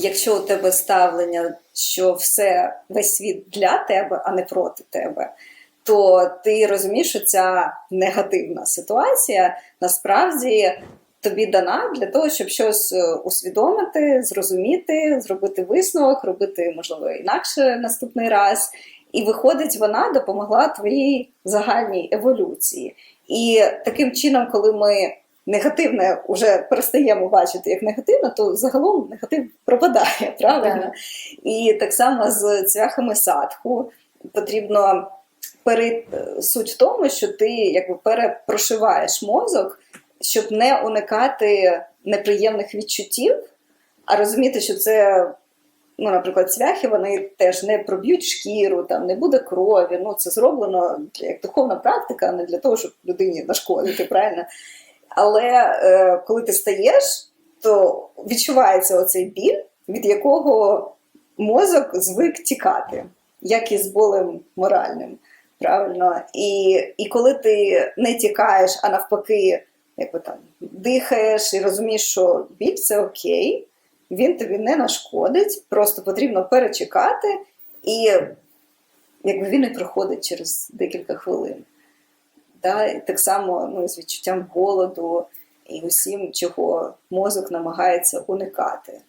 якщо у тебе ставлення, що все весь світ для тебе, а не проти тебе, то ти розумієш, що ця негативна ситуація насправді тобі дана для того, щоб щось е, усвідомити, зрозуміти, зробити висновок, робити можливо інакше наступний раз. І виходить, вона допомогла твоїй загальній еволюції. І таким чином, коли ми негативне вже перестаємо бачити як негативне, то загалом негатив пропадає, правильно? Так. І так само з цвяхами садху потрібно пере... суть в тому, що ти якби перепрошиваєш мозок, щоб не уникати неприємних відчуттів, а розуміти, що це. Ну, наприклад, цвяхи вони теж не проб'ють шкіру, там не буде крові. Ну, це зроблено як духовна практика, а не для того, щоб людині нашкодити, правильно? Але е, коли ти стаєш, то відчувається оцей біль, від якого мозок звик тікати, як і з болем моральним. Правильно? І, і коли ти не тікаєш, а навпаки, якби там дихаєш і розумієш, що біль це окей, він тобі не нашкодить, просто потрібно перечекати, і якби він і проходить через декілька хвилин. Да? І так само ну, з відчуттям голоду і усім, чого мозок намагається уникати.